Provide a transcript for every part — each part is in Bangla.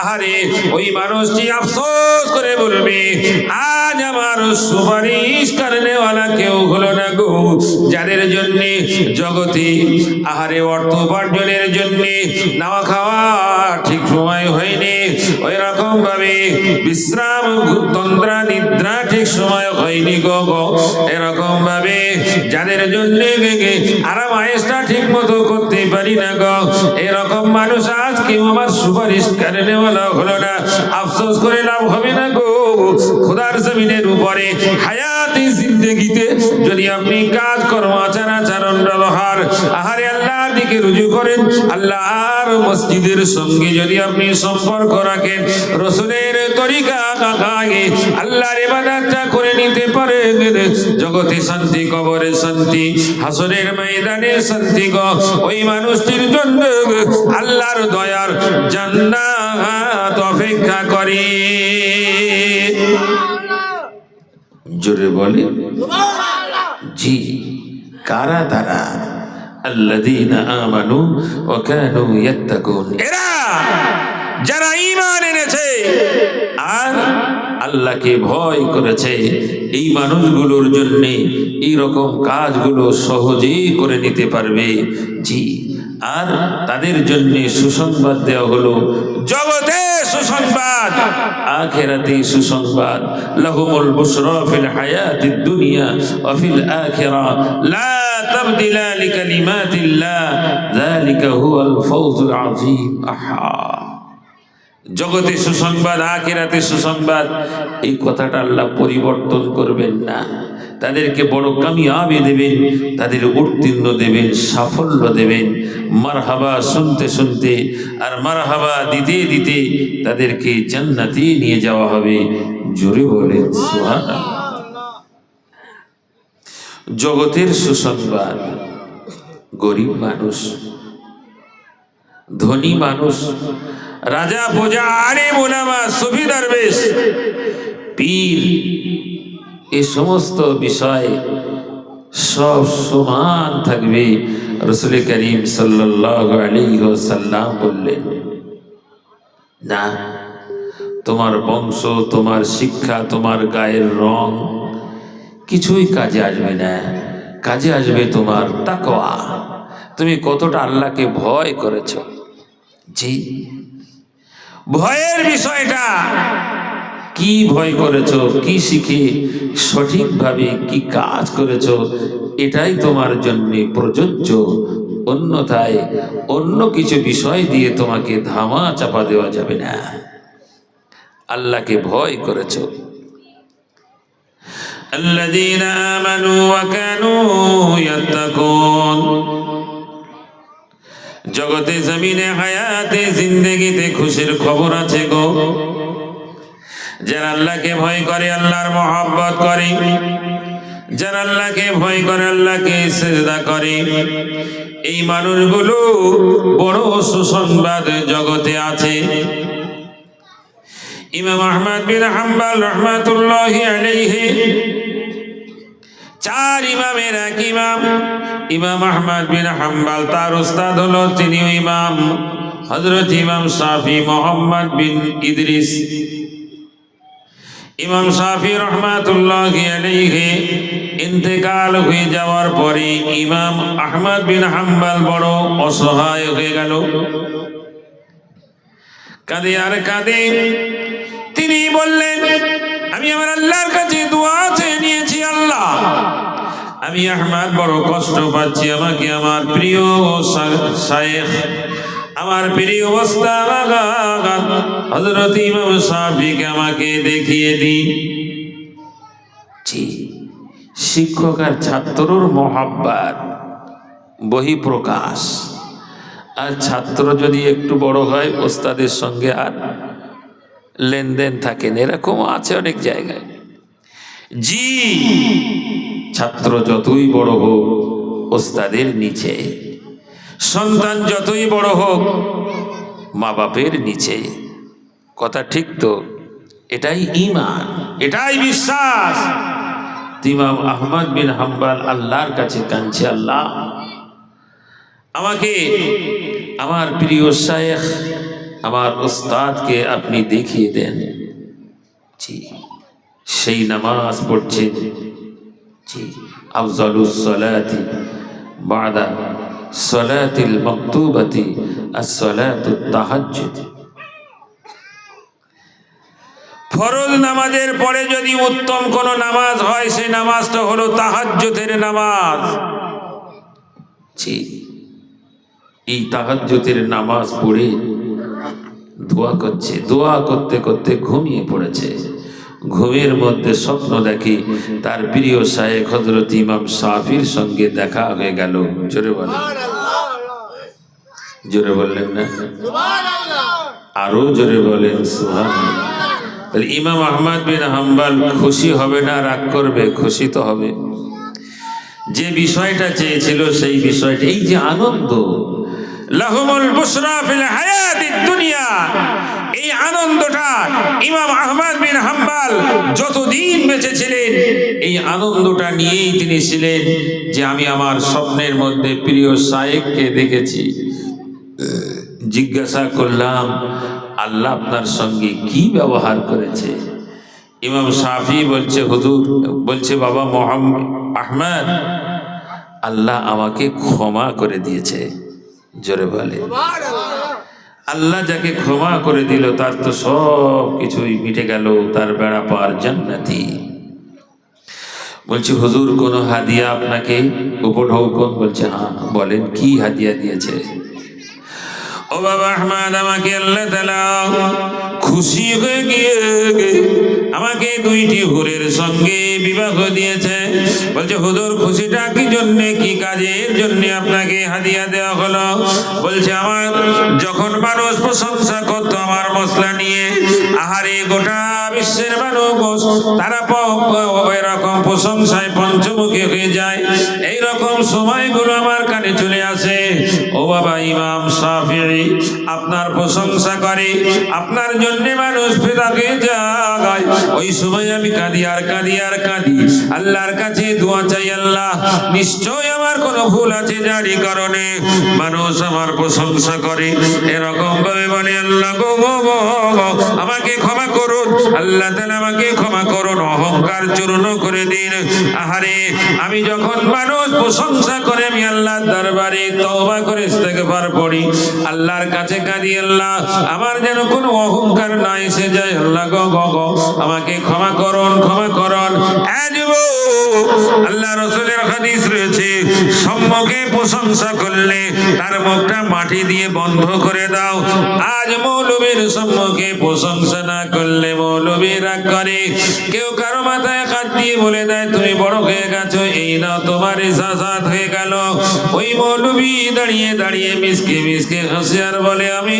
আহারে, ওই মানুষটি আফসোস করে বলবে, আজ আমার সুপারিশ করনেওয়ালা কেউ হলো না গো, যাদের জন্য জগতে আহারে অর্থ উপার্জনের জন্যে নাওয়া খাওয়া ঠিক সময় হয়নি। ওই রকম ভাবে বিশ্রাম তন্দ্রা নিদ্রা ঠিক সময় হয়নি গো এরকম ভাবে যাদের জন্য আরাম আয়েসটা ঠিক মতো করতে পারি না গো। এরকম মানুষ আজ কেউ আমার সুপারিশ করে নেওয়া হলো না। আফসোস করে লাভ হবে না গো। খোদার জমিনের উপরে হায়াতি জিন্দগিতে যদি আপনি কাজ কর্ম, আচার আচরণ, ব্যবহার, আহারে আল্লাহর দিকে রুজু করেন, আল্লাহর মসজিদের সঙ্গে যদি আপনি সম্পর্ক রাখেন, রসুলের তরিকা কাকাগে আল্লাহর ইবাদতটা করে নিতে পারেন। জগতে শান্তি, কবরে শান্তি, হাসরের ময়দানে শান্তি গো। ওই মানুষটির জন্য আল্লাহর দয়ার জান্নাত অপেক্ষা করে। জোরে বলে, জি, কারা তারা? আল্লাযীনা আমানু ওয়া কানু এরা যারা ঈমান এনেছে আর আল্লাহকে ভয় করেছে, এই মানুষগুলোর জন্য এই রকম কাজগুলো সহজেই করে নিতে পারবে। জি, আর তাদের জন্য সুসংবাদ দেওয়া হলো সুসংবাদ। আখেরাতে সুসংবাদ। লাহুমুল বুশরা ফিল হায়াতিদ দুনিয়া ওয়া ফিল আখিরা। লা তাবদিলা লিকালিমাতিল্লাহ যালিকা হুয়াল ফাওজুল আযীম। আহা। জগতে সুসংবাদ, আখেরাতে সুসংবাদ, এই কথাটা আল্লাহ পরিবর্তন করবেন না। তাদেরকে বড় কামিয়াবি দেবেন, তাদের উত্তীর্ণ দেবেন, সাফল্য দেবেন। মারহাবা শুনতে শুনতে আর মারহাবা দিতে দিতে তাদেরকে জান্নাতে নিয়ে যাওয়া হবে। জোরে বলেন জগতের সুসংবাদ, গরিব মানুষ ধনী মানুষ। রাজা প্রজা আরে মোলামা সুফি দরবেশ, পীর এই সমস্ত বিষয় সব সমান থাকবে, রসুল করিম ওয়াসাল্লাম বললেন। না, তোমার বংশ, তোমার শিক্ষা, তোমার গায়ের রং কিছুই কাজে আসবে না। কাজে আসবে তোমার তাকোয়া তুমি কতটা আল্লাহকে ভয় করেছ। জি ভয়ের বিষয়টা কি ভয় করেছো কি শিখে সঠিকভাবে কি কাজ করেছো এটাই তোমার জন্য প্রযোজ্য অন্যথায় অন্য কিছু বিষয় দিয়ে তোমাকে ধামা চাপা দেওয়া যাবে না আল্লাহকে ভয় করেছো الذين آمنوا وكانوا يتقون জগতে জমিনে, হায়াতে, জিন্দেগিতে খুশির খবর আছে গো। যারা আল্লাহকে ভয় করে, আল্লাহর মহব্বত করে, যারা আল্লাহকে ভয় করে, আল্লাহকে সেজদা করে, এই মানুষগুলো বড় সুসংবাদ জগতে আছে। ইমাম আহমদ বিন হাম্বাল রহমাতুল্লাহি আলাইহি, চার ইমামের এক ইমাম ইমাম আহমদ বিন হাম্বাল, তার উস্তাদ হলো তিনি ইমাম। হজরত ইমাম সাফি মোহাম্মদ বিন ইদরিস। ইমাম সাফি রহমাতুল্লাহ আলাইহি ইন্তেকাল হয়ে যাওয়ার পরে ইমাম আহমদ বিন হাম্বাল বড় অসহায় হয়ে গেল। কাঁদে আর কাঁদে। তিনি বললেন, আমি আমার আল্লাহর কাছে দোয়া চেয়ে নিয়েছি আল্লাহ। আমি আহমাদ বড় কষ্ট পাচ্ছি আমাকে আমার প্রিয় আমার প্রিয় অবস্থা হজরত ইমাম সাফিকে আমাকে দেখিয়ে দিন। শিক্ষক আর ছাত্রর মহাব্বাত, বহিঃপ্রকাশ। আর ছাত্র যদি একটু বড় হয়, ওস্তাদের সঙ্গে আর লেনদেন থাকেন এরকম আছে অনেক জায়গায়। জি ছাত্র যতই বড় হোক, ওস্তাদের নিচে। সন্তান যতই বড় হোক মা বাপের নিচে। কথা ঠিক তো? এটাই ইমান এটাই বিশ্বাস। ইমাম আহমদ বিন হাম্বাল আল্লাহর কাছে কাঁদছে, আল্লাহ। আমাকে, আমার প্রিয় শায়েখ, আমার উস্তাদকে আপনি দেখিয়ে দেন। জি, সেই নামাজ পড়ছেন। আফজালুস সালাতি বাদা সালাতিল মাকতুবাতি as-সালাতুত তাহাজ্জুদ। ফরজ নামাজের পরে যদি উত্তম কোন নামাজ হয় সেই নামাজটা হলো তাহাজ্জুদের নামাজ। এই তাহাজ্জুদের নামাজ পড়ে দোয়া করছে, দোয়া করতে করতে ঘুমিয়ে পড়েছে। ঘুমের মধ্যে স্বপ্ন দেখে, তার প্রিয় শায়েখ হজরত ইমাম সাফির সঙ্গে দেখা হয়ে গেল। জোরে বলেন। জোরে বললেন না? আরও জোরে বলেন তাহলে ইমাম আহমদ বিন হাম্বাল খুশি হবে না, রাগ করবে? খুশি তো হবে। যে বিষয়টা চেয়েছিল, সেই বিষয়টা, এই যে আনন্দ লাহুমুল বুশরা ফিল দুনিয়া। এই আনন্দটা ইমাম আহমদ বিন হাম্বাল যতদিন এই আনন্দটা নিয়েই তিনি ছিলেন যে আমি আমার স্বপ্নের মধ্যে প্রিয় দেখেছি। জিজ্ঞাসা করলাম, আল্লাহ আপনার সঙ্গে কি ব্যবহার করেছে? ইমাম সাফি বলছে, হুজুর, বলছে, বাবা মোহাম্মদ আহমদ, আল্লাহ আমাকে ক্ষমা করে দিয়েছে। জোরে বলে। আল্লাহ। যাকে ক্ষমা করে দিল তার তো সব কিছুই মিটে গেল তার বেড়া পার জান্নাতি। বলছি হুজুর কোনো হাদিয়া আপনাকে উপঢৌকন? বলছে হ্যাঁ বলেন কি হাদিয়া দিয়েছে? ও বাবা আহমদ আমাকে আল্লাহ তালা খুশি হয়ে গিয়ে আমাকে দুইটি হুরের সঙ্গে বিবাহ দিয়েছে। বলছে হুজুর খুশিটা কি জন্য, কি কাজের জন্য আপনাকে হাদিয়া দেওয়া হলো? বলছে, আমার যখন মানুষ প্রশংসা করতো আমার মশলা নিয়ে, আহারে গোটা বিশ্বের মানুষ তারা এরকম প্রশংসায় পঞ্চমুখী হয়ে যায়। এই রকম সময়গুলো আমার কানে চলে আসে। ও বাবা, ইমাম সাফি আপনার প্রশংসা করে। আপনার জন্য মানুষ ফেদাকে জাগায়। ওই সময় আমি কাঁদি আর কাঁদি আর কাঁদি। আল্লাহর কাছে দোয়া চাই আল্লাহ। নিশ্চয় আমার কোনো ভুল আছে যারই কারণে মানুষ আমার প্রশংসা করে। এরকম ভাবে বলে, আল্লাহ গো গো আমাকে ক্ষমা করুন। আল্লাহ তাআলা আমাকে ক্ষমা করুন, অহংকার চূর্ণ করে দিন। আহারে, আমি যখন মানুষ প্রশংসা করে, আমি আল্লাহর দরবারে তওবা করে ইস্তেগফার পড়ি। আল্লাহর কাছে কাঁদি আল্লাহ। আমার যেন কোনো অহংকার না এসে যায়। আল্লাহ গো গো আমাকে ক্ষমা করুন, ক্ষমা করুন। আল্লাহ রসুলের হাদিস রয়েছে, সম্মুখে প্রশংসা করলে তার মুখটা মাটি দিয়ে বন্ধ করে দাও। আজ মৌলবীর সম্মুখে প্রশংসা না করলে মৌলবী রাগ করে। কেউ কারও মাথায় হাত দিয়ে বলে দেয়, তুমি বড় হয়ে গেছো, এই না তোমার সাসাত হয়ে গেল। ওই মৌলবী দাঁড়িয়ে দাঁড়িয়ে মিসকে মিসকে হাসে বলে, আমি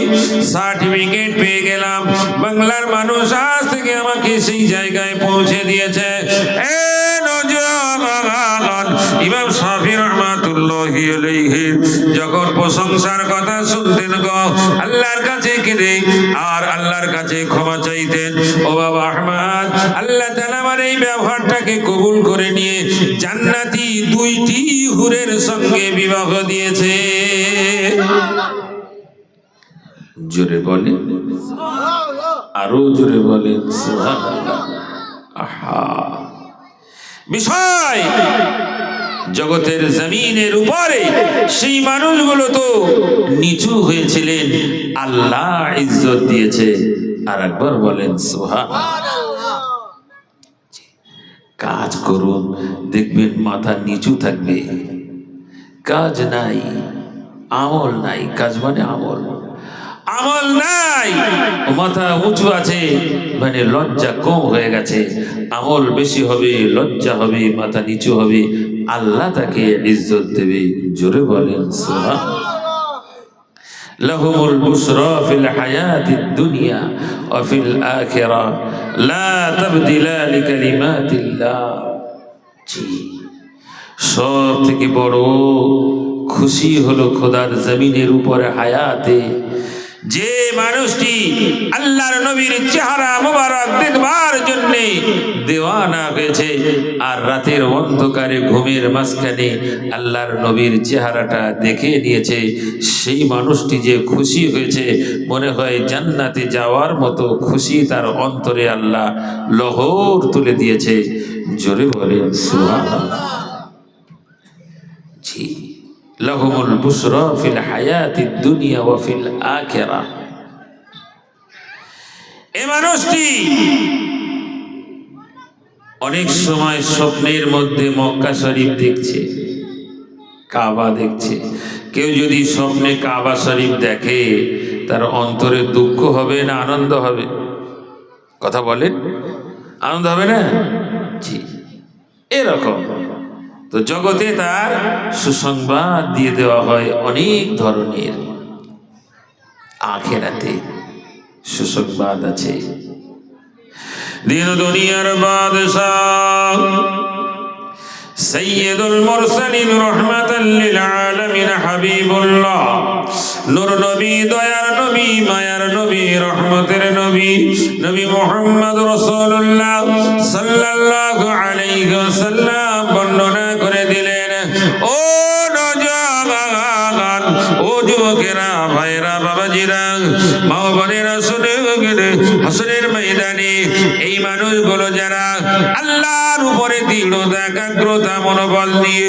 সার্টিফিকেট পেয়ে গেলাম। বাংলার মানুষ আজ থেকে আমাকে সেই জায়গায় পৌঁছে দিয়েছে। যখন প্রশংসার কথা শুনতেন গো, আল্লাহর কাছে আর আল্লাহর কাছে ক্ষমা চাইতেন। ও বাবা আল্লাহ আমার এই ব্যবহারটাকে কবুল করে নিয়ে জান্নাতি দুইটি হুরের সঙ্গে বিবাহ দিয়েছে। জোরে বলেন। আরও জোরে বলেন। আহা। বিষয়, জগতের জমিনের উপরে সেই মানুষগুলো তো নিচু হয়েছিলেন, আল্লাহ ইজ্জত দিয়েছে। আর একবার বলেন সোহা কাজ করুন, দেখবেন মাথা নিচু থাকবে। কাজ নাই, আমল নাই। কাজ মানে আমল। আমল নাই মাথা উঁচু আছে মানে লজ্জা কম হয়ে গেছে আমল বেশি হবে লজ্জা হবে মাথা নিচু হবে আল্লাহ তাকে ইজ্জত দেবে জোরে বলেন সোহা لهم البشرى في الحياة الدنيا وفي الآخرة لا تبدل لكلمات الله জি সব থেকে বড় খুশি হলো খোদার জমিনের উপরে হায়াতে যে মানুষটি আল্লাহর নবীর চেহারা মোবারক দেখবার জন্যে দেওয়ানা হয়েছে, আর রাতের অন্ধকারে ঘুমের মাঝখানে আল্লাহর নবীর চেহারাটা দেখে নিয়েছে, সেই মানুষটি যে খুশি হয়েছে, মনে হয় জান্নাতে যাওয়ার মতো খুশি তার অন্তরে আল্লাহ লহর তুলে দিয়েছে। জোরে বলে সুবহানাল্লাহ। লহুমুল বুসরা ফিল হায়াতিদ দুনিয়া ওয়া ফিল আখিরাহ এ মানুষটি অনেক সময় স্বপ্নের মধ্যে মক্কা শরীফ দেখছে, কাবা দেখছে। কেউ যদি স্বপ্নে কাবা শরীফ দেখে, তার অন্তরে দুঃখ হবে না আনন্দ হবে? কথা বলেন? আনন্দ হবে না? জি। এরকম। তো জগতে তার সুসংবাদ দিয়ে দেওয়া হয় অনেক ধরনের। আখেরাতে সুসংবাদ আছে। দিন দুনিয়ার বাদশাহ সৈয়দুল মুরসালিন রহমাতাল লিল আলামিন হাবিবুল্লাহ, নূর নবী, দয়ার নবী, মায়ার নবী, রহমতের নবী নবী মুহাম্মদ রাসূলুল্লাহ সাল্লাল্লাহু আলাইহি ওয়াসাল্লাম, বর্ণনা গেলে ময়দানে এই মানুষগুলো যারা আল্লাহর উপরে দৃঢ়তা একাগ্রতা, মনোবল নিয়ে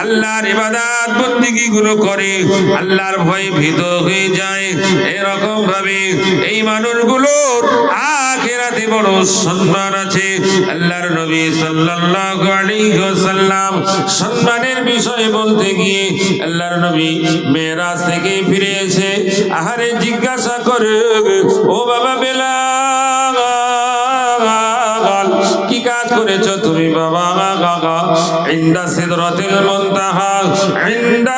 আল্লাহর ইবাদত বন্দিগি গুলো করে আল্লাহর ভয়ে ভীত হয়ে যায় এরকম ভাবে এই মানুষগুলোর আখেরাতে বড় সম্মান আছে। আল্লাহর নবী সাল্লাল্লাহু আলাইহি ওয়াসাল্লাম সম্মানের বিষয় বলতে গিয়ে আল্লাহর নবী মেরাজ থেকে ফিরে এসে আহারে জিজ্ঞাসা করে, ও বাবা বেলা কি কাজ করেছ তুমি বাবা গাগা ইন্দা সিদরাতিল মুনতাহা, ইন্দা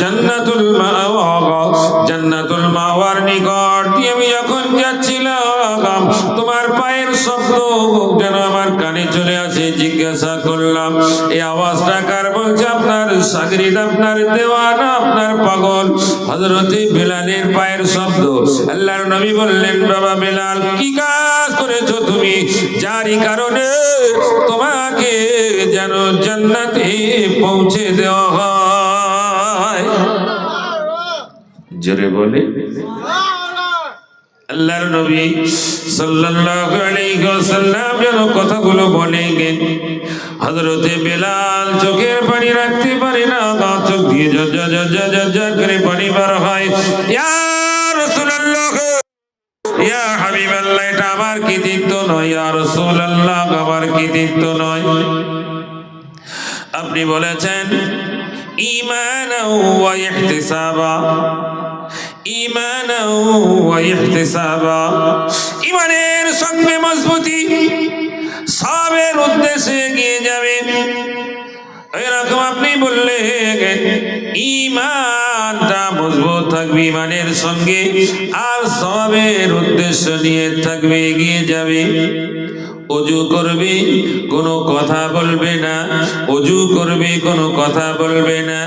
জান্নাতুল মাওয়া জান্নাতুল মাওয়ার নিকট আমি যখন যাচ্ছিলাম শব্দ যেন আমার কানে চলে আসে, জিজ্ঞাসা করলাম, এই আওয়াজটা কার? বলছে, আপনার সাগরিদ, আপনার দেওয়ানা, আপনার পাগল। হজরতে বেলালের পায়ের শব্দ। আল্লাহর নবী বললেন, বাবা বেলাল, কি কাজ করেছ তুমি? যারই কারণে তোমাকে যেন জান্নাতে পৌঁছে দেওয়া হয়। জোরে বলে। আল্লাহর নবী সাল্লাল্লাহু আলাইহি ওয়াসাল্লাম যেন কথাগুলো বলে গেন। হযরতে বেলাল চোখের পানি রাখতে পারে না গা চোখ দিয়ে ঝর ঝর ঝর করে পানি বার হয়। ইয়া রাসূলুল্লাহ, ইয়া হাবিবাল্লাহ, এটা আমার কৃতিত্ব নয়। ইয়া রাসূলুল্লাহ, আমার কৃতিত্ব নয়। আপনি বলেছেন, ঈমানাও ওয়া ইহতিসাবা। ইহতিসাবা। ঈমানের সঙ্গে মজবুতি, সবের উদ্দেশ্যে এগিয়ে যাবে এরকম আপনি বললেন ইমানটা মজবুত থাকবে ইমানের সঙ্গে, আর সবের উদ্দেশ্য নিয়ে থাকবে, এগিয়ে যাবে। অজু করবে, কোনো কথা বলবে না। অজু করবে, কোনো কথা বলবে না।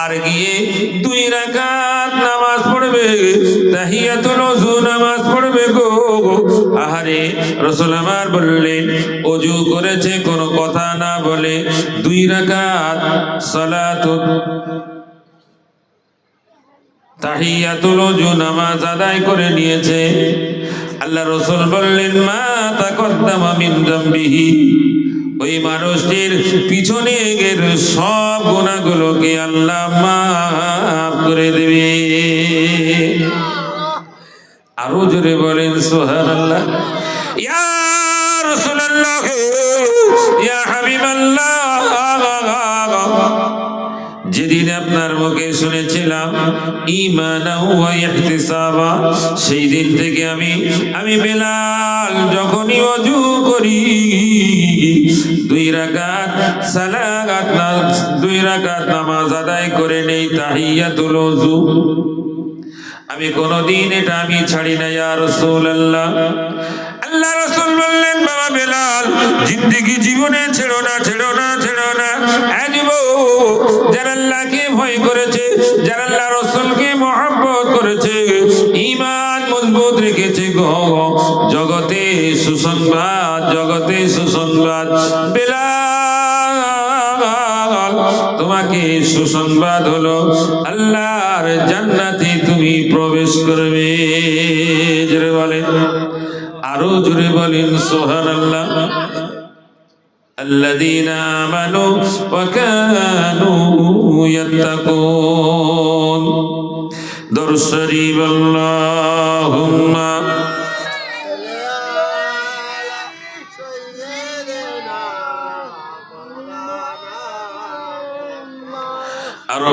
আর গিয়ে দুই রাকাত নামাজ পড়বে, তাহিয়াতুল ওযু নামাজ পড়বে গো। আহারে, রাসূল আমার বললেন, অজু করেছে, কোনো কথা না বলে দুই রাকাত সালাতুন তাহিয়াতুল ওযু নামাজ আদায় করে নিয়েছে। আল্লাহ রসুল বললেন, মা তা তাকদ্দামা মিন জামবিহি। ওই মানুষটির পিছনে সব গুণাগুলোকে আল্লাহ মাফ করে দেবে। আরও জোরে বলেন ইয়া রাসূলুল্লাহ, ইয়া হাবিবাল্লাহ। যেদিন আপনার মুখে শুনেছিলাম ইমানা সেই দিন থেকে আমি আমি বেলাল যখনই অজু করি, দুই রাকাত সালাত না- দুই রাকাত নামাজ আদায় করে নেই, তাহিয়াতুল ওযু। আমি কোনদিন এটা আমি ছাড়ি না, ইয়া রাসূলুল্লাহ। আল্লাহ রাসূল বললেন, বাবা বেলাল, জিন্দেগি জীবনে ছেড়ো না ছেড়ো না ছেড়ো না। যারা আল্লাহকে ভয় করেছে, যারা আল্লাহ রসুলকে মহব্বত করেছে ইমান মজবুত রেখেছে জগতে সুসংবাদ জগতে সুসংবাদ। বেলাল, তোমাকে সুসংবাদ হলো, আল্লাহর জান্নাতে তুমি প্রবেশ করবে। বলেন। আরো জোরে বলেন সোহান আল্লাহ الذين آمنوا وكانوا يتقون در شريف اللهم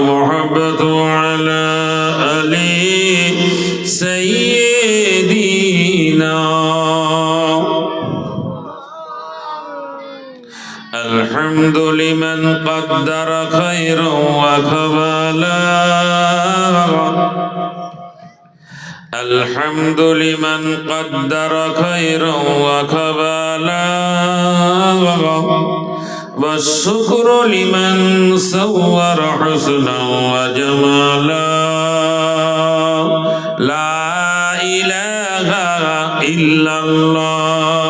المحبة على آل الحمد لمن قدر خيرا وكمالا الحمد لمن قدر خيرا وكمالا والشكر لمن صور حسنا وجمالا لا إله إلا الله